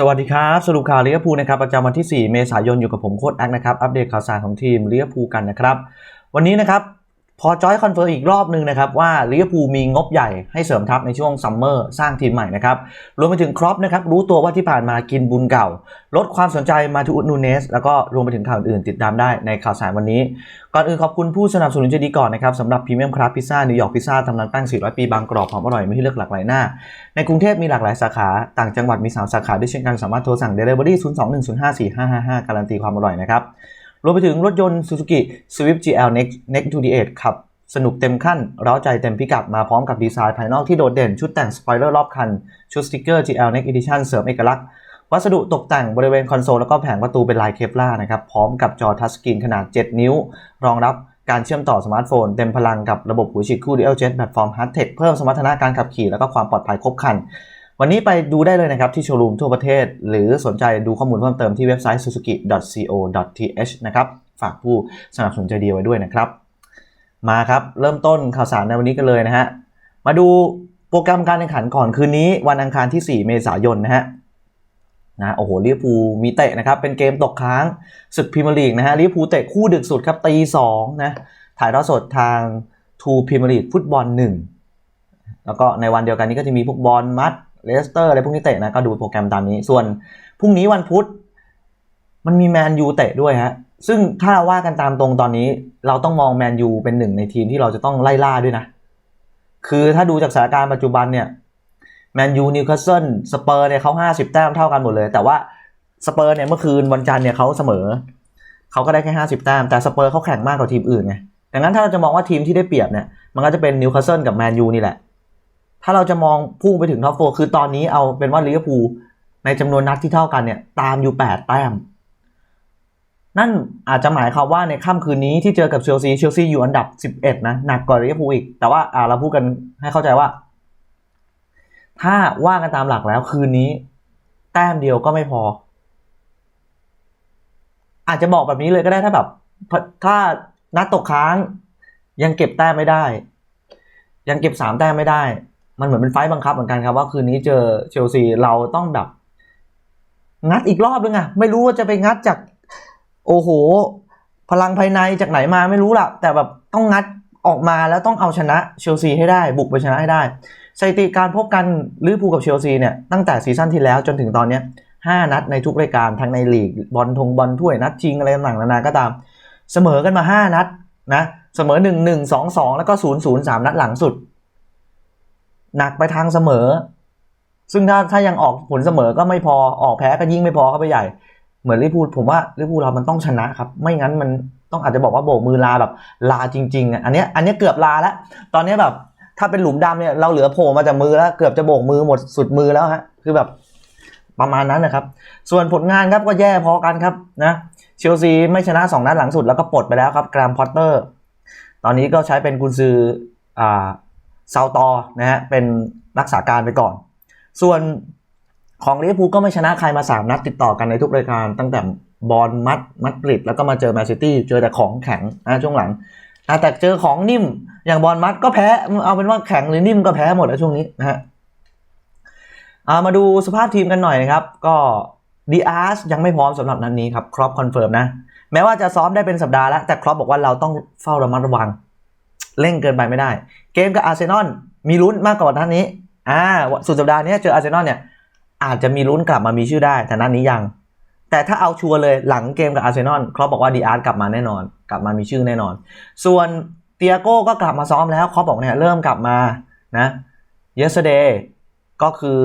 สวัสดีครับ สรุปข่าวลิเวอร์พูนะครับประจำวันที่ 4 เมษายนอยู่กับผมโค้ดแอคนะครับ อัปเดตข่าวสารของทีมลิเวอร์พูกันนะครับ วันนี้นะครับ พอจอยคอนเฟิร์มอีกรอบหนึ่งนะครับว่าลิเวอร์พูลมีงบใหญ่ให้เสริมทัพในช่วงซัมเมอร์สร้างทีมใหม่นะครับรวมไปถึงครอปนะครับรู้ตัวว่าที่ผ่านมากินบุญเก่า ลดความสนใจมาทูอุนูเนส แล้วก็รวมไปถึงข่าวอื่นติดตามได้ในข่าวสารวันนี้ ก่อนอื่นขอบคุณผู้สนับสนุนใจดีก่อนนะครับสำหรับพรีเมียมคราฟพิซซ่านิวยอร์กพิซซ่าตำนานแป้ง 400 ปีบางกรอบหอมอร่อยไม่ให้เลือกหลากหลายหน้า ในกรุงเทพมีหลากหลายสาขาต่างจังหวัดมี3สาขาด้วยเช่นกันสามารถโทรสั่ง Delivery 02-105-4555การันตีความอร่อยนะครับ รวมไปถึงรถยนต์ Suzuki Swift GL Next Next to the Edge ขับสนุกเต็มขั้น เร้าใจเต็มพิกัดมาพร้อมกับดีไซน์ภายนอกที่โดดเด่น ชุดแต่งสปอยเลอร์รอบคัน ชุดสติกเกอร์ GL Next Edition เสริมเอกลักษณ์ วัสดุตกแต่งบริเวณคอนโซลแล้วก็แผงประตูเป็นลายเคปลานะครับ พร้อมกับจอทัชสกรีนขนาด 7 นิ้ว รองรับการเชื่อมต่อสมาร์ทโฟน เต็มพลังกับระบบหูฉีดคู่ Dual Jet แพลตฟอร์ม Hard Tech เพิ่มสมรรถนะการขับขี่แล้วก็ความปลอดภัยครบครัน วันนี้ไปดูได้เลยนะครับที่โชว์รูมทั่วประเทศ หรือสนใจดูข้อมูลเพิ่มเติมที่เว็บไซต์ suzuki.co.th นะครับ ฝากผู้สนับสนุนใจดีไว้ด้วยนะครับ มาครับ เริ่มต้นข่าวสารในวันนี้กันเลยนะฮะ มาดูโปรแกรมการแข่งขันก่อนคืนนี้ วันอังคารที่ 4 เมษายนนะฮะนะโอ้โหลิเวอร์พูลมีเตะนะครับ เป็นเกมตกค้างศึกพรีเมียร์ลีกนะฮะลิเวอร์พูลเตะคู่ดึกสุดครับตีสองนะถ่ายทอดสดทางทูพรีเมียร์ลีกฟุตบอลหนึ่งแล้วก็ในวันเดียวกันนี้ก็จะมีพวกบอลมัด เลสเตอร์อะไรพวกนี้เตะนะก็ดูโปรแกรมตามนี้ ส่วนพรุ่งนี้วันพุธมันมีแมนยูเตะด้วยฮะซึ่งถ้าว่ากันตามตรงตอนนี้ เราต้องมองแมนยูเป็นหนึ่งในทีมที่เราจะต้องไล่ล่าด้วยนะ คือถ้าดูจากสถานการณ์ปัจจุบันเนี่ยแมนยูนิวคาสเซิลสเปอร์เนี่ยเขาห้าสิบแต้มเท่ากันหมดเลย แต่ว่าสเปอร์เนี่ยเมื่อคืนวันจันทร์เนี่ยเขาเสมอเขาก็ได้แค่ห้าสิบแต้มแต่สเปอร์เขาแข่งมากกว่าทีมอื่นไงดังนั้นถ้าเราจะมองว่าทีมที่ได้เปรียบเนี่ยมันก็จะเป็นนิวคาสเซิลกับแมนยูนี่แหละ ถ้าเราจะมองพุ่งไปถึงท็อปโฟคือตอนนี้เอาเป็นว่าลิเวอร์พูลในจำนวนนัดที่เท่ากันเนี่ยตามอยู่แปดแต้ม นั่นอาจจะหมายความว่าในค่ำคืนนี้ที่เจอกับเชลซีเชลซีอยู่อันดับ 11 นะ หนักกว่าลิเวอร์พูลอีก แต่ว่าเราพูดกันให้เข้าใจว่า ถ้าว่ากันตามหลักแล้วคืนนี้ แต้มเดียวก็ไม่พอ อาจจะบอกแบบนี้เลยก็ได้ถ้าแบบ ถ้านัดตกค้างยังเก็บแต้มไม่ได้ ยังเก็บสามแต้มไม่ได้ มันเหมือนเป็นไฟบังคับเหมือนกันครับว่าคืนนี้เจอเชลซีเราต้องแบบ งัดอีกรอบนึงอะไม่รู้ว่าจะไปงัดจาก โอ้โห พลังภายในจากไหนมาไม่รู้ล่ะ แต่แบบต้องงัดออกมาแล้วต้องเอาชนะเชลซีให้ได้ บุกไปชนะให้ได้สถิติการพบกันลิเวอร์พูลกับเชลซีเนี่ยตั้งแต่ซีซั่นที่แล้วจนถึงตอนเนี้ยห้านัดในทุกรายการทั้งในลีกบอลทงบอลถ้วยนัดชิงอะไรต่างๆนานาก็ตาม เสมอกันมาห้านัดนะเสมอหนึ่งหนึ่งสองสองแล้วก็ศูนย์ศูนย์สามนัดหลังสุด หนักไปทางเสมอ ซึ่งถ้าถ้ายังออกผลเสมอก็ไม่พอออกแพ้ก็ยิ่งไม่พอเข้าไปใหญ่ เหมือนลิพูลผมว่าลิพูลเรามันต้องชนะครับ ไม่งั้นมันต้องอาจจะบอกว่าโบกมือลาแบบลาจริงๆอะอันนี้อันนี้เกือบลาแล้ว ตอนนี้แบบถ้าเป็นหลุมดำเนี่ยเราเหลือโผล่มาจากมือแล้วเกือบจะโบกมือหมดสุดมือแล้วฮะคือแบบประมาณนั้นนะครับ ส่วนผลงานครับก็แย่พอกันครับนะเชลซีไม่ชนะ 2 นัดหลังสุดแล้วก็ปลดไปแล้วครับแกรมพอตเตอร์ ตอนนี้ก็ใช้เป็นกุนซืออ่า ซาวตอนะฮะเป็นรักษาการไปก่อน ส่วนของลิเวอร์พูลก็ไม่ชนะใครมา 3 นัดติดต่อกันในทุกรายการตั้งแต่บอลมัดมัดริดแล้วก็มาเจอแมนซิตี้เจอแต่ของแข็งนะช่วงหลังแต่เจอของนิ่มอย่างบอลมัดก็แพ้ เอาเป็นว่าแข็งหรือนิ่มก็แพ้หมดแล้วช่วงนี้นะฮะมาดูสภาพทีมกันหน่อยนะครับ ก็ดีอาร์สยังไม่พร้อมสำหรับนัดนนี้ครับครอปคอนเฟิร์มนะ แม้ว่าจะซ้อมได้เป็นสัปดาห์แล้ว แต่ครอปบอกว่าเราต้องเฝ้าระมัดระวัง เร่งเกินไปไม่ได้ เกมกับอาร์เซนอลมีลุ้นมากกว่านัดนี้อ่าสุดสัปดาห์นี้เจออาร์เซนอลเนี่ยอาจจะมีลุ้นกลับมามีชื่อได้แต่นัดนี้ยัง แต่ถ้าเอาชัวร์เลยหลังเกมกับอาร์เซนอลครอปบอกว่าดีอาร์กลับมาแน่นอน กลับมามีชื่อแน่นอน ส่วนเตียโก้ก็กลับมาซ้อมแล้วครอปบอกเนี่ยเริ่มกลับมานะ yesterday ก็คือ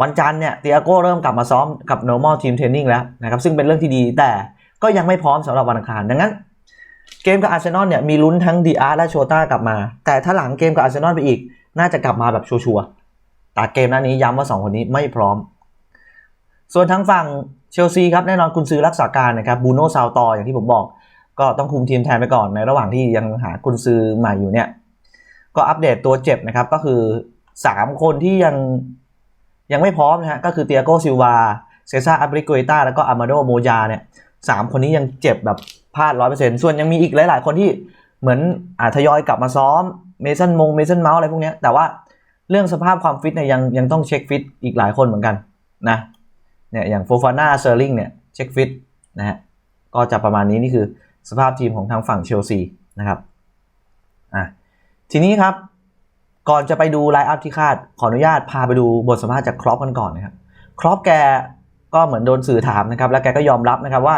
วันจันทร์เนี่ยเตียโก้เริ่มกลับมาซ้อมกับ normal team training แล้วนะครับซึ่งเป็นเรื่องที่ดีแต่ก็ยังไม่พร้อมสำหรับวันอังคารดังนั้น เกมกับอาร์เซนอลเนี่ยมีลุ้นทั้งดีอาร์และโชต้ากลับมา แต่ถ้าหลังเกมกับอาร์เซนอลไปอีก น่าจะกลับมาแบบชัวร์แต่เกมนั้นนี้ย้ำว่า 2 คนนี้ไม่พร้อม ส่วนทั้งฝั่งเชลซีครับแน่นอนคุณซื้อรักษาการนะครับบูโน่ซาวตออย่างที่ผมบอก ก็ต้องคุมทีมแทนไปก่อนในระหว่างที่ยังหาคุณซื้อใหม่อยู่เนี่ยก็อัปเดตตัวเจ็บนะครับก็คือ 3 คนที่ยังยังไม่พร้อมนะฮะก็คือเตียโกซิลวาเซซ่าอับริโกเอต้าแล้วก็อามาโดโมยาเนี่ยสามคนนี้ยังเจ็บแบบ พลาดร้อยเปอร์เซ็นต์ส่วนยังมีอีกหลาย ๆ คนที่เหมือนอาทยอยกลับมาซ้อมเมสันมงเมสันเมาส์อะไรพวกนี้แต่ว่าเรื่องสภาพความฟิตเนี่ยยังยังต้องเช็คฟิตอีกหลายคนเหมือนกันนะเนี่ยอย่างโฟฟาน่าเซอร์ลิงเนี่ยเช็คฟิตนะฮะก็จะประมาณนี้นี่คือสภาพทีมของทางฝั่งเชลซีนะครับอะทีนี้ครับก่อนจะไปดูไลน์อัพที่คาดขออนุญาตพาไปดูบทสัมภาษณ์จากครอปกันก่อนนะครับครอปแกก็เหมือนโดนสื่อถามนะครับ แล้วแกก็ยอมรับนะครับว่า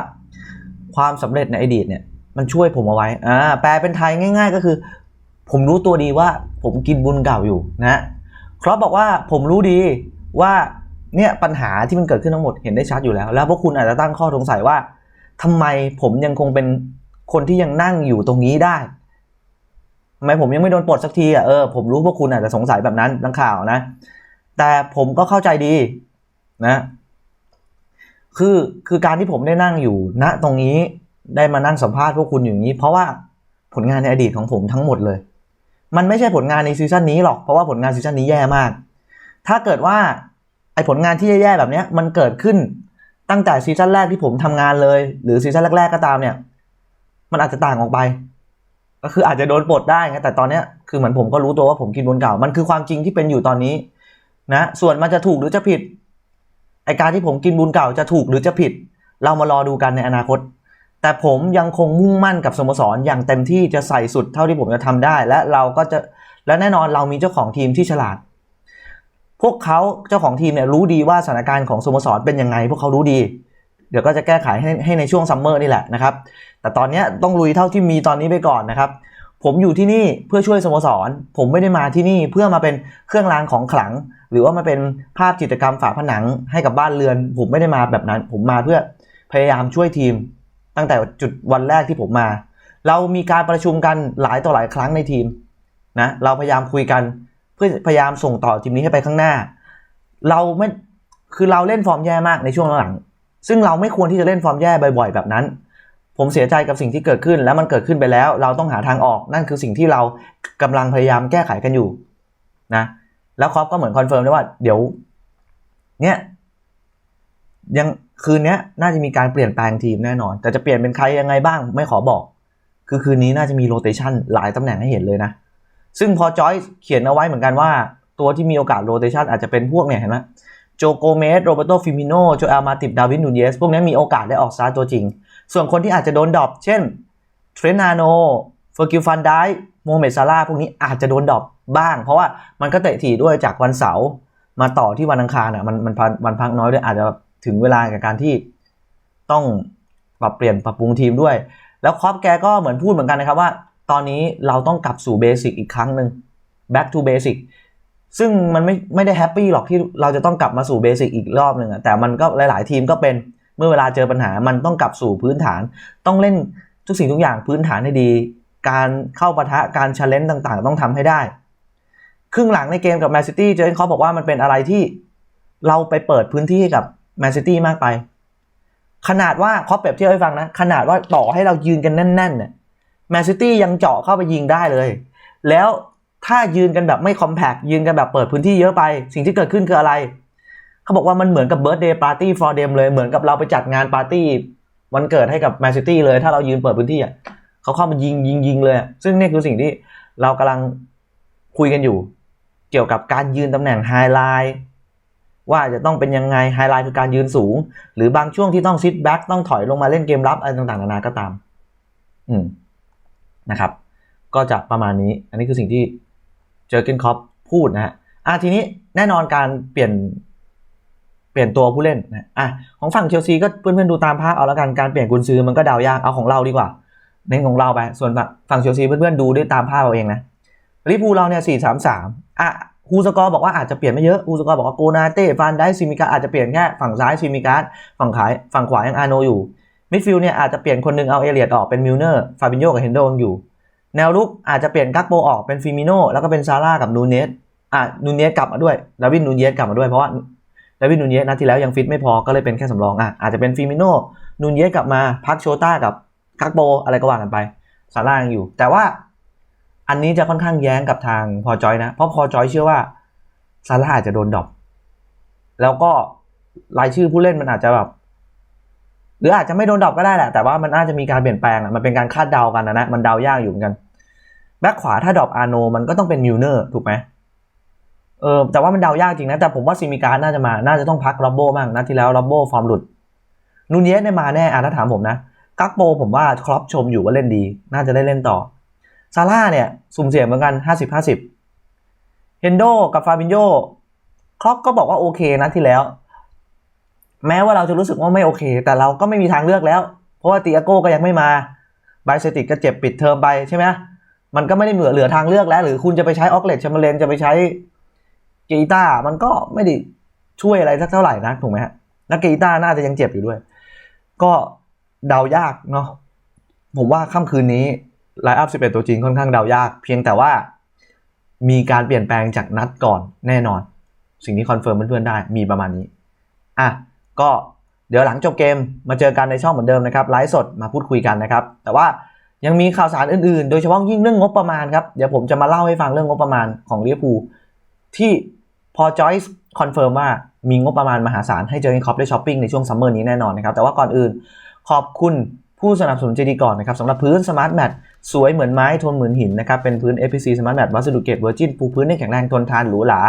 ความสำเร็จในอดีตเนี่ยมันช่วยผมเอาไว้อ่าแปลเป็นไทยง่าย ๆ ก็คือ ผมรู้ตัวดีว่าผมกินบุญเก่าอยู่นะครอปบอกว่าผมรู้ดีว่าเนี่ยปัญหาที่มันเกิดขึ้นทั้งหมดเห็นได้ชัดอยู่แล้ว แล้วพวกคุณอาจจะตั้งข้อสงสัยว่าทำไมผมยังคงเป็นคนที่ยังนั่งอยู่ตรงนี้ได้ทำไมผมยังไม่โดนปลดสักทีอะเออผมรู้พวกคุณอาจจะสงสัยแบบนั้นนักข่าวนะ แต่ผมก็เข้าใจดีนะ คือคือการที่ผมได้นั่งอยู่ณตรงนี้ได้มานั่งสัมภาษณ์พวกคุณอย่างนี้ เพราะว่าผลงานในอดีตของผมทั้งหมดเลย มันไม่ใช่ผลงานในซีซั่นนี้หรอกเพราะว่าผลงานซีซั่นนี้แย่มาก ถ้าเกิดว่าไอผลงานที่แย่ๆแบบนี้มันเกิดขึ้นตั้งแต่ซีซั่นแรกที่ผมทำงานเลย หรือซีซั่นแรกๆก็ตามเนี่ย มันอาจจะต่างออกไป ก็คืออาจจะโดนปลดได้แต่ตอนเนี้ยคือเหมือนผมก็รู้ตัวว่าผมกินบนเก่า มันคือความจริงที่เป็นอยู่ตอนนี้ นะ ส่วนมันจะถูกหรือจะผิด ไอการที่ผมกินบุญเก่าจะถูกหรือจะผิด เรามารอดูกันในอนาคต แต่ผมยังคงมุ่งมั่นกับสโมสรอย่างเต็มที่จะใส่สุดเท่าที่ผมจะทำได้ และเราก็จะและแน่นอนเรามีเจ้าของทีมที่ฉลาด พวกเขาเจ้าของทีมเนี่ยรู้ดีว่าสถานการณ์ของสโมสรเป็นยังไง พวกเขารู้ดี เดี๋ยวก็จะแก้ไขให้ให้ในช่วงซัมเมอร์นี่แหละนะครับ แต่ตอนนี้ต้องลุยเท่าที่มีตอนนี้ไปก่อนนะครับ ผมอยู่ที่นี่เพื่อช่วยสโมสร ผมไม่ได้มาที่นี่เพื่อมาเป็นเครื่องรางของขลัง หรือว่ามาเป็นภาพจิตรกรรมฝาผนังให้กับบ้านเรือน ผมไม่ได้มาแบบนั้น ผมมาเพื่อพยายามช่วยทีม ตั้งแต่จุดวันแรกที่ผมมา เรามีการประชุมกันหลายต่อหลายครั้งในทีมนะเราพยายามคุยกัน เพื่อพยายามส่งต่อทีมนี้ให้ไปข้างหน้า เราไม่คือเราเล่นฟอร์มแย่มากในช่วงหลังซึ่งเราไม่ควรที่จะเล่นฟอร์มแย่บ่อยๆแบบนั้น ผมเสียใจกับสิ่งที่เกิดขึ้น แล้วมันเกิดขึ้นไปแล้ว เราต้องหาทางออกนั่นคือสิ่งที่เรากำลังพยายามแก้ไขกันอยู่นะแล้วครอปก็เหมือนคอนเฟิร์มได้ว่าเดี๋ยว เนี่ยยังคืนนี้น่าจะมีการเปลี่ยนแปลงทีมแน่นอน แต่จะเปลี่ยนเป็นใครยังไงบ้างไม่ขอบอก คือคืนนี้น่าจะมีโรเตชันหลายตำแหน่งให้เห็นเลยนะ ซึ่งพอจอยเขียนเอาไว้เหมือนกันว่า ตัวที่มีโอกาสโรเตชันอาจจะเป็นพวกเนี่ยเห็นไหมโจโกเมสโรเบโตฟิมิโนโจเอลมาติบดาวินนูเยสพวกนี้มีโอกาสได้ออกสตาร์ตัวจริง ส่วนคนที่อาจจะโดนดรอปเช่นเทรนาโนเฟอร์กิลฟันไดโมเมดซาร่าพวกนี้อาจจะโดนดรอปบ้าง เพราะว่ามันก็เตะถี่ด้วยจากวันเสาร์มาต่อที่วันอังคารอะมันมันวันพักน้อยด้วยอาจจะถึงเวลากับการที่ต้องปรับเปลี่ยนปรับปรุงทีมด้วย แล้วครอปแกก็เหมือนพูดเหมือนกันนะครับว่า ตอนนี้เราต้องกลับสู่เบสิกอีกครั้งหนึ่ง back to basic ซึ่งมันไม่ไม่ได้แฮปปี้หรอกที่เราจะต้องกลับมาสู่เบสิกอีกรอบหนึ่งอะแต่มันก็หลาย ๆ ทีมก็เป็น เมื่อเวลาเจอปัญหามันต้องกลับสู่พื้นฐาน ต้องเล่นทุกสิ่งทุกอย่างพื้นฐานให้ดี การเข้าปะทะการช l เลน g ต่างๆ ต้องทำให้ได้ ครึ่งหลังในเกมกับแมนซิตี้เจอเขาบอกว่ามันเป็นอะไรที่เราไปเปิดพื้นที่ให้กับแมนซิตี้มากไป ขนาดว่าเขาเปรียบเทียบให้ฟังนะ ขนาดว่าต่อให้เรายืนกันแน่นๆเนี่ยแมนซิตี้ยังเจาะเข้าไปยิงได้เลย แล้วถ้ายืนกันแบบไม่คอมแพคยืนกันแบบเปิดพื้นที่เยอะไป สิ่งที่เกิดขึ้นคืออะไร เขาบอกว่ามันเหมือนกับเบิร์ d เดย์ปาร์ตี้ฟอร์เดมเลยเหมือนกับเราไปจัดงานปาร์ตี้วันเกิดให้กับแมนซิตี้เลย ถ้าเรายืนเปิดพื้นที่อะเขาเข้ามายิงยิงยิงเลย ซึ่งนี่คือสิ่งที่เรากำลังคุยกันอยู่ เกี่ยวกับการยืนตำแหน่งไฮไลท์ว่าจะต้องเป็นยังไงไฮไลท์คือการยืนสูง หรือบางช่วงที่ต้องซิทแบ็กต้องถอยลงมาเล่นเกมรับอะไรต่างๆนานาก็ตาม อืมนะครับ ก็จะประมาณนี้ อันนี้คือสิ่งที่เจอเกนคอปพูดนะฮะอะทีนี้แน่นอนการเปลี่ยน เปลี่ยนตัวผู้เล่นนะอะของฝั่งเชลซีก็เพื่อนๆดูตามภาพเอาแล้วกันการเปลี่ยนกุนซือมันก็เดายากเอาของเราดีกว่าเน้นของเราไปส่วนฝั่งเชลซีเพื่อนๆดูด้วยตามภาพเอาเองนะลิปูเราเนี่ยสี่สามสามอะฮูสกอร์บอกว่าอาจจะเปลี่ยนไม่เยอะฮูสกอร์บอกว่าโกนาเต้ฟานได้ซิมิกาอาจจะเปลี่ยนแค่ฝั่งซ้ายซิมิกาฝั่งขายฝั่งขวายังอาโนอยู่มิดฟิลด์เนี่ยอาจจะเปลี่ยนคนนึงเอาเอเลียดออกเป็นมิลเนอร์ฟาบิโยกับเฮนโดยังอยู่ แนวลุกอาจจะเปลี่ยนกักโปออกเป็นฟิมิโนแล้วก็เป็นซาร่ากับนูเนสอะนูเนสกลับมาด้วยดาวินนูเนสกลับมาด้วยเพราะว่า ดาวินนูเนสนัดที่แล้วยังฟิตไม่พอก็เลยเป็นแค่สำรองอะอาจจะเป็นฟิมิโนนูเนสกลับมาพักโชต้ากับกักโปอะไรก็ว่ากันไปซาร่ายังอยู่ แต่ว่าอันนี้จะค่อนข้างแย้งกับทางพอจอยนะ เพราะพอจอยเชื่อว่าซาร่าอาจจะโดนดรอปแล้วก็รายชื่อผู้เล่นมันอาจจะแบบหรืออาจจะไม่โดนดรอปก็ได้แหละแต่ว่ามันอาจจะมีการเปลี่ยนแปลงอะมันเป็นการคาดเดากันนะนะมันเดายากอยู่เหมือนกันแบ็คขวาถ้าดรอปอาโนมันก็ต้องเป็นมิลเนอร์ถูกไหม เออแต่ว่ามันเดายากจริงนะ แต่ผมว่าซิมิการน่าจะมา น่าจะต้องพักโรบโบมากนะที่แล้วโรบโบฟอร์มหลุด นูเนียสเนี่ยมาแน่อะถ้าถามผมนะ กักโปผมว่าครอปชมอยู่ว่าเล่นดี น่าจะได้เล่นต่อ ซาร่าเนี่ยสุ่มเสี่ยงเหมือนกัน 50 50 เฮนโดกับฟาบินโยครอปก็บอกว่าโอเคนะที่แล้ว แม้ว่าเราจะรู้สึกว่าไม่โอเค แต่เราก็ไม่มีทางเลือกแล้ว เพราะว่าติอาโก้ก็ยังไม่มาไบเซติกก็เจ็บปิดเทอมไปใช่ไหมมันก็ไม่ได้เหลือเหลือทางเลือกแล้ว หรือคุณจะไปใช้ออกเลตชมเลนจะไปใช้ กีตาร์มันก็ไม่ได้ช่วยอะไรสักเท่าไหร่นะถูกไหมฮะนักกีตาร์น่าจะยังเจ็บอยู่ด้วย ก็เดายากเนาะผมว่าค่ำคืนนี้ไลน์อัพ11 ตัวจริงค่อนข้างเดายาก เพียงแต่ว่ามีการเปลี่ยนแปลงจากนัดก่อนแน่นอน สิ่งที่คอนเฟิร์มเพื่อนๆได้มีประมาณนี้อะก็เดี๋ยวหลังจบเกมมาเจอกันในช่องเหมือนเดิมนะครับไลฟ์สดมาพูดคุยกันนะครับ แต่ว่ายังมีข่าวสารอื่นๆ โดยเฉพาะยิ่งเรื่องงบประมาณครับ เดี๋ยวผมจะมาเล่าให้ฟังเรื่องงบประมาณของลิเวอร์พูล ที่พอจอยส์คอนเฟิร์มว่ามีงบประมาณมหาศาลให้เจอร์เกนคอปได้ช้อปปิ้งในช่วงซัมเมอร์นี้แน่นอนนะครับ แต่ว่าก่อนอื่นขอบคุณผู้สนับสนุนใจดีก่อนนะครับสำหรับพื้นสมาร์ทแมทสวยเหมือนไม้ทนเหมือนหินนะครับ เป็นพื้น FPC Smart Mat วัสดุเกรดเวอร์จินปูพื้นได้แข็งแรงทนทานหรูหรา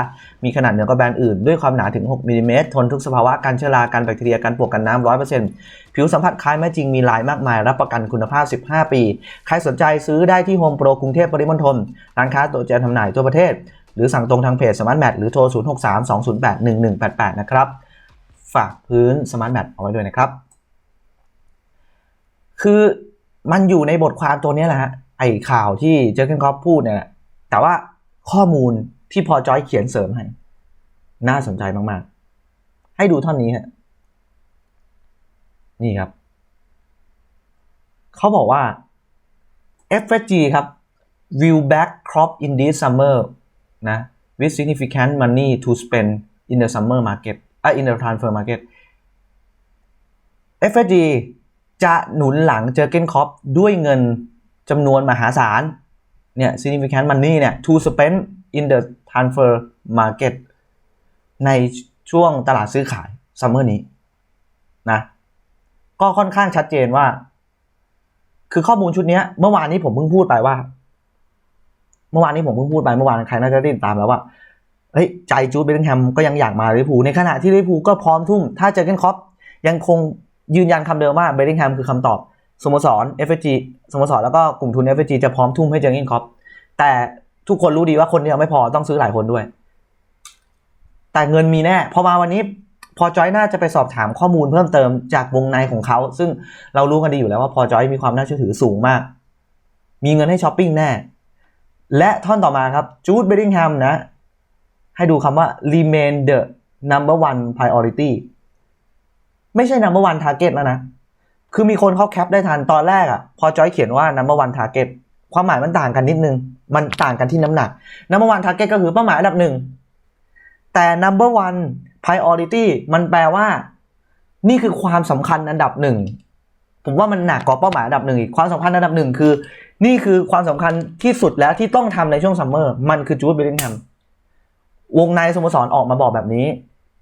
มีขนาดเหนือกว่าแบรนด์อื่น ด้วยความหนาถึง 6มิลลิเมตรทนทุกสภาวะการเชื้อราการแบคทีเรียการปลวกกันน้ำ100%ผิวสัมผัสคล้ายแม่จริงมีลายมากมาย รับประกันคุณภาพ 15 ปี ใครสนใจซื้อได้ที่โฮมโปรกรุงเทพปริมณฑลร้านค้าตัวแทนจำหน่ายทั่วประเทศ หรือสั่งตรงทางเพจ Smart Mat หรือโทร 0632081188 นะครับ ฝากพื้น Smart Mat เอาไว้ด้วยนะครับ คือมันอยู่ในบทความตัวนี้แหละฮะไอข่าวที่เจอเกนคอปพูดเนี่ยแหละแต่ว่าข้อมูลที่พอจอยเขียนเสริมให้ น่าสนใจมาก ๆ ให้ดูท่อนนี้ฮะนี่ครับ เขาบอกว่า FSG ครับ will back crop in this summer นะ with significant money to spend in the summer market อะ in the transfer market FSG จะหนุนหลังเจอเกนคอปด้วยเงินจำนวนมหาศาลเนี่ย significant money เนี่ย to spend in the transfer market ในช่วงตลาดซื้อขายซัมเมอร์นี้นะก็ค่อนข้างชัดเจนว่า คือข้อมูลชุดนี้เมื่อวานนี้ผมเพิ่งพูดไปว่า เมื่อวานนี้ผมเพิ่งพูดไปเมื่อวานใครน่าจะได้ติดตามแล้วว่าเฮ้ยใจจูดเบลลิงแฮมก็ยังอยากมาลิเวอร์พูลในขณะที่ลิเวอร์พูลก็พร้อมทุ่ม ถ้าเจอเกนคอปยังคงยืนยันคำเดิมว่าเบลลิงแฮมคือคำตอบสโมสร FG สโมสรแล้วก็กลุ่มทุน FG จะพร้อมทุ่มให้เจอเกนคอปแต่ทุกคนรู้ดีว่าคนเดียวไม่พอต้องซื้อหลายคนด้วย แต่เงินมีแน่พอมาวันนี้พอจอยน่าจะไปสอบถามข้อมูลเพิ่มเติมจากวงในของเขา ซึ่งเรารู้กันดีอยู่แล้วว่าพอจอยมีความน่าเชื่อถือสูงมาก มีเงินให้ช้อปปิ้งแน่ และท่อนต่อมาครับจูดเบลลิงแฮมนะ ให้ดูคำว่า remain the number one priority ไม่ใช่ number one target แล้วนะ คือมีคนเขาแคปได้ทันตอนแรกอะ่ะ พอจอยเขียนว่า number one target ความหมายมันต่างกันนิดนึง มันต่างกันที่น้ำหนัก number one target ก็คือเป้าหมายอันดับหนึ่ง แต่ number one priority มันแปลว่า นี่คือความสำคัญอันดับหนึ่ง ผมว่ามันหนักกว่าเป้าหมายอันดับหนึ่งอีกความสำคัญอันดับหนึ่งคือ นี่คือความสำคัญที่สุดแล้วที่ต้องทำในช่วงซัมเมอร์มันคือจูดเบลลิงแฮมวงในสโมสรออกมาบอกแบบนี้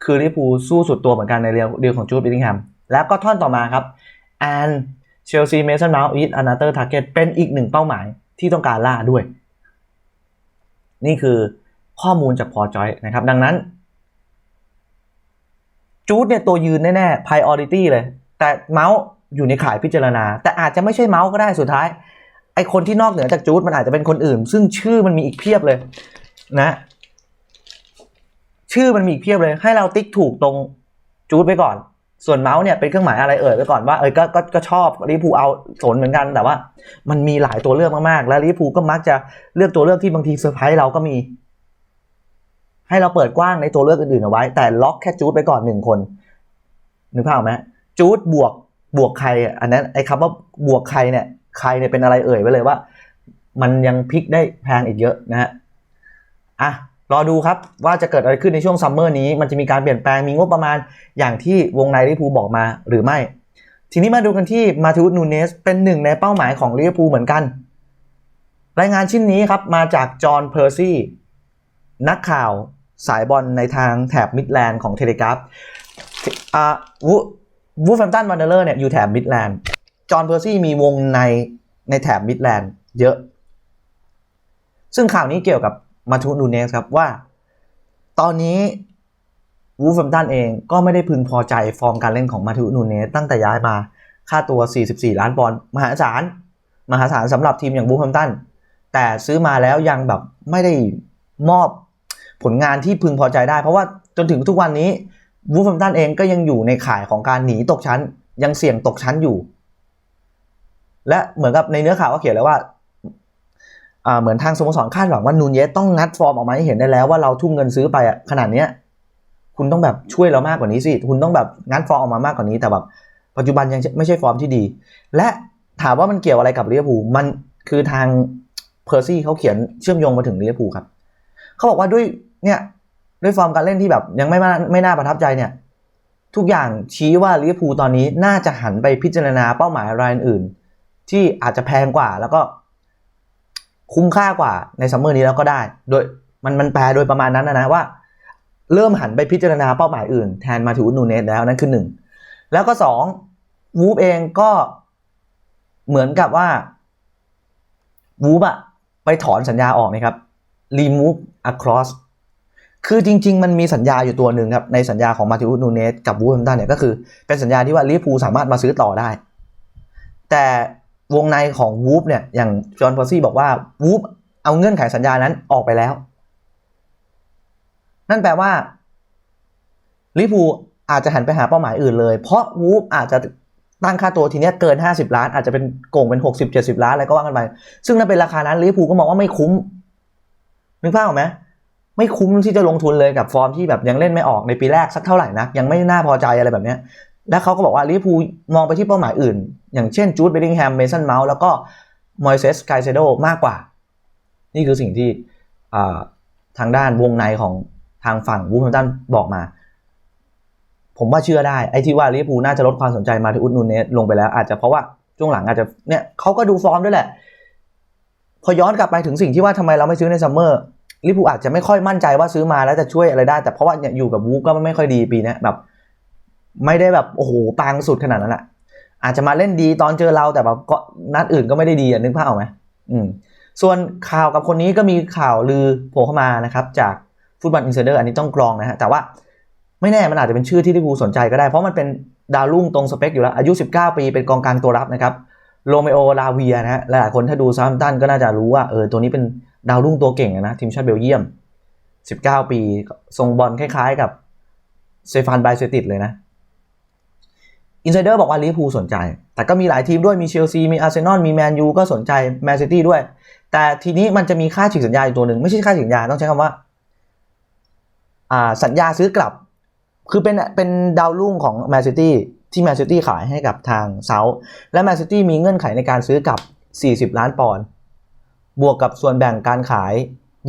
คือลิเวอร์พูสู้สุดตัวเหมือนกันในเรื่องเดียวของจูดเบลลิงแฮมแล้วก็ท่อนต่อมาครับ and Chelsea Mason Mount is another target เป็นอีกหนึ่งเป้าหมายที่ต้องการล่าด้วย นี่คือข้อมูลจากพอจอยนะครับ ดังนั้น จูดเนี่ยตัวยืนแน่ๆ priority เลย แต่เมาส์ อยู่ในข่ายพิจารณา แต่อาจจะไม่ใช่เมาส์ก็ได้สุดท้าย ไอคนที่นอกเหนือจากจูดมันอาจจะเป็นคนอื่น ซึ่งชื่อมันมีอีกเพียบเลย นะ ชื่อมันมีอีกเพียบเลย ให้เราติ๊กถูกตรงจูดไปก่อน ส่วนเมาส์เนี่ยเป็นเครื่องหมายอะไรเอ่ยไปก่อนว่าเออก็ก็ก็ชอบลิพูเอาสนเหมือนกันแต่ว่า มันมีหลายตัวเลือกมากๆ แล้วลิพูก็มักจะเลือกตัวเลือกที่บางทีเซอร์ไพรส์เราก็มี ให้เราเปิดกว้างในตัวเลือกอื่นๆเอาไว้ แต่ล็อกแค่จูดไปก่อนหนึ่งคนนึกภาพไหมจูดบวก บวกใครอะอันนั้นไอ้คำว่าบวกใครเนี่ยใครเนี่ยเป็นอะไรเอ่ยไว้เลยว่า มันยังพลิกได้แพงอีกเยอะนะฮะอะรอดูครับว่าจะเกิดอะไรขึ้นในช่วงซัมเมอร์นี้มันจะมีการเปลี่ยนแปลงมีงบประมาณอย่างที่วงในลิเวอร์พูลบอกมาหรือไม่ ทีนี้มาดูกันที่มาทูสนูเนสเป็นหนึ่งในเป้าหมายของลิเวอร์พูลเหมือนกัน รายงานชิ้นนี้ครับมาจากจอห์นเพอร์ซี่นักข่าวสายบอลในทางแถบมิดแลนด์ของเทเลกราฟอ่าวู วูฟแฟมตันวันเดอร์เนี่ยอยู่แถบมิดแลนด์จอห์นเพอร์ซี่มีวงในในแถบมิดแลนด์เยอะ ซึ่งข่าวนี้เกี่ยวกับมาทูนูเนสครับว่า ตอนนี้วูฟแฮมตันเองก็ไม่ได้พึงพอใจฟอร์มการเล่นของมาธิอุสนูเนสตั้งแต่ย้ายมาค่าตัว 44 ล้านปอนด์มหาศาลมหาศาลสำหรับทีมอย่างวูฟแฮมตัน แต่ซื้อมาแล้วยังแบบไม่ได้มอบผลงานที่พึงพอใจได้ เพราะว่าจนถึงทุกวันนี้ วูฟแฮมตันเองก็ยังอยู่ในข่ายของการหนีตกชั้น ยังเสี่ยงตกชั้นอยู่ และเหมือนกับในเนื้อข่าวก็เขียนเลยว่าอ่าเหมือนทางสโมสรคาดหวังว่านูนเยสต้องงัดฟอร์มออกมาให้เห็นได้แล้วว่าเราทุ่มเงินซื้อไปขนาดเนี้ยคุณต้องแบบช่วยเรามากกว่านี้สิ คุณต้องแบบงัดฟอร์มออกมามากกว่านี้ แต่แบบปัจจุบันยังไม่ใช่ฟอร์มที่ดี และถามว่ามันเกี่ยวอะไรกับลิเวอร์พูลมันคือทางเพอร์ซี่เขาเขียนเชื่อมโยงมาถึงลิเวอร์พูลครับเขาบอกว่าด้วยเนี่ย ด้วยฟอร์มการเล่นที่แบบยังไม่มไม่น่าประทับใจเนี่ย ทุกอย่างชี้ว่าลิเวอร์พูลตอนนี้น่าจะหันไปพิจารณาเป้าหมายรายอื่น ที่อาจจะแพงกว่าแล้วก็คุ้มค่ากว่าในซัมเมอร์นี้แล้วก็ได้ โดยมันมันแปลโดยประมาณนั้นนะนะว่า เริ่มหันไปพิจารณาเป้าหมายอื่นแทนมาถูนูเนสแล้วนั่นคือหนึ่งแล้วก็สองวูฟเองก็เหมือนกับว่าวูฟอะไปถอนสัญญาออกนะครับ remove across คือส คือจริง ๆ มันมีสัญญาอยู่ตัวหนึ่งครับในสัญญาของมาติอุสนูเนสกับวูฟแฮมตันเนี่ยก็คือเป็นสัญญาที่ว่าลิเวอร์พูลสามารถมาซื้อต่อได้ แต่วงในของวูฟเนี่ยอย่างจอห์นพอซี่บอกว่าวูฟเอาเงื่อนไขสัญญานั้นออกไปแล้ว นั่นแปลว่าลิเวอร์พูลอาจจะหันไปหาเป้าหมายอื่นเลย เพราะวูฟอาจจะตั้งค่าตัวทีเนี้ยเกิน 50 ล้าน อาจจะเป็นโก่งเป็น 60 70 ล้านอะไรก็ว่ากันไปซึ่งถ้าเป็นราคานั้นลิเวอร์พูลก็มองว่าไม่คุ้มนึกภาพออกไหม ไม่คุ้มที่จะลงทุนเลยกับฟอร์มที่แบบยังเล่นไม่ออกในปีแรกสักเท่าไหร่นะยังไม่น่าพอใจอะไรแบบเนี้ยแล้วเขาก็บอกว่าลิเวอร์พูลมองไปที่เป้าหมายอื่น อย่างเช่นจูดเบลลิงแฮมเมสันเมาส์แล้วก็มอยเซสไกเซโดมากกว่า นี่คือสิ่งที่ทางด้านวงในของทางฝั่งวูฟแฮมตันบอกมา ผมว่าเชื่อได้ ไอ้ที่ว่าลิเวอร์พูลน่าจะลดความสนใจมาที่อุดนูเนสลงไปแล้ว อาจจะเพราะว่าช่วงหลังอาจจะเนี่ยเขาก็ดูฟอร์มด้วยแหละ พอย้อนกลับไปถึงสิ่งที่ว่าทำไมเราไม่ซื้อในซัมเมอร์ ลิเวอร์พูอาจจะไม่ค่อยมั่นใจว่าซื้อมาแล้วจะช่วยอะไรได้ แต่เพราะว่าอยู่กับวูก็ไม่ค่อยดีปีนี้แบบ ไม่ได้แบบโอ้โหปังสุดขนาดนั้นแหละอาจจะมาเล่นดีตอนเจอเราแต่แบบก็นัดอื่นก็ไม่ได้ดีนึกภาพออกไหมอืมส่วนข่าวกับคนนี้ก็มีข่าวลือโผล่เข้ามานะครับจากฟุตบอลอินไซเดอร์อันนี้ต้องกรองนะฮะแต่ว่าไม่แน่มันอาจจะเป็นชื่อที่ลิเวอร์พูสนใจก็ได้ เพราะมันเป็นดาวรุ่งตรงสเปคอยู่แล้ว อายุ 19 ปีเป็นกองกลางตัวรับนะครับโรเมโอลาเวียนะฮะหลายคนถ้าดูซาม์ตันก็น่าจะรู้ว่าเออตัวนี้เป็น ดาวรุ่งตัวเก่งนะทีมชาติเบลเยียม 19 ปีทรงบอลคล้ายๆกับเซฟานไบเซติดเลยนะอินไซเดอร์บอกว่าลิเวอร์พูลสนใจ แต่ก็มีหลายทีมด้วย มีเชลซี มีอาร์เซนอล มีแมนยูก็สนใจแมนซิตี้ด้วย แต่ทีนี้มันจะมีค่าฉีกสัญญาอีกตัวหนึ่ง ไม่ใช่ค่าฉีกสัญญา ต้องใช้คำว่าอ่า สัญญาซื้อกลับ คือเป็นเป็นดาวรุ่งของแมนซิตี้ที่แมนซิตี้ขายให้กับทางเซาและแมนซิตี้มีเงื่อนไขในการซื้อกลับ 40 ล้านปอนด์ บวกกับส่วนแบ่งการขาย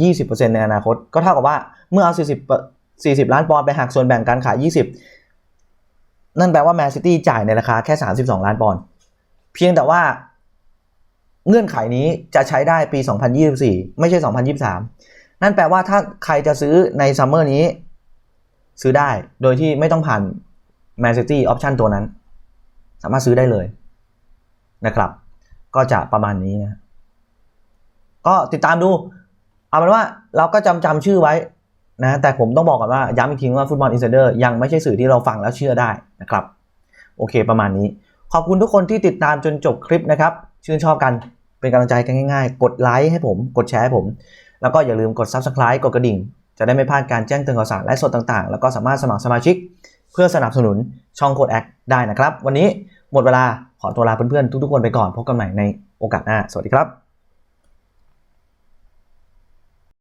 20%ในอนาคต ก็เท่ากับว่าเมื่อเอา 40 40 ล้านปอนด์ไปหักส่วนแบ่งการขาย 20 นั่นแปลว่าแมนซิตี้จ่ายในราคาแค่ 32 ล้านปอนด์เพียงแต่ว่าเงื่อนไขนี้จะใช้ได้ปี 2024 ไม่ใช่ 2023 นั่นแปลว่าถ้าใครจะซื้อในซัมเมอร์นี้ ซื้อได้โดยที่ไม่ต้องผ่าน Man City Option ตัวนั้น สามารถซื้อได้เลยนะครับ ก็จะประมาณนี้นะ ก็ติดตามดู เอาเป็นว่าเราก็จำจำชื่อไว้นะแต่ผมต้องบอกก่อนว่าย้ำอีกทีว่าฟุตบอลอินไซเดอร์ยังไม่ใช่สื่อที่เราฟังแล้วเชื่อได้นะครับ โอเคประมาณนี้ ขอบคุณทุกคนที่ติดตามจนจบคลิปนะครับ ชื่นชอบกันเป็นกำลังใจกันง่ายๆ กดไลค์ให้ผม กดแชร์ให้ผม แล้วก็อย่าลืมกด Subscribe กดกระดิ่ง จะได้ไม่พลาดการแจ้งเตือนข่าวสารและสดต่างๆ แล้วก็สามารถสมัครสมาชิก เพื่อสนับสนุนช่องโคดแอคได้นะครับ วันนี้หมดเวลาขอตัวลาเพื่อนๆทุกๆคนไปก่อนพบกันใหม่ในโอกาสหน้าสวัสดีครับ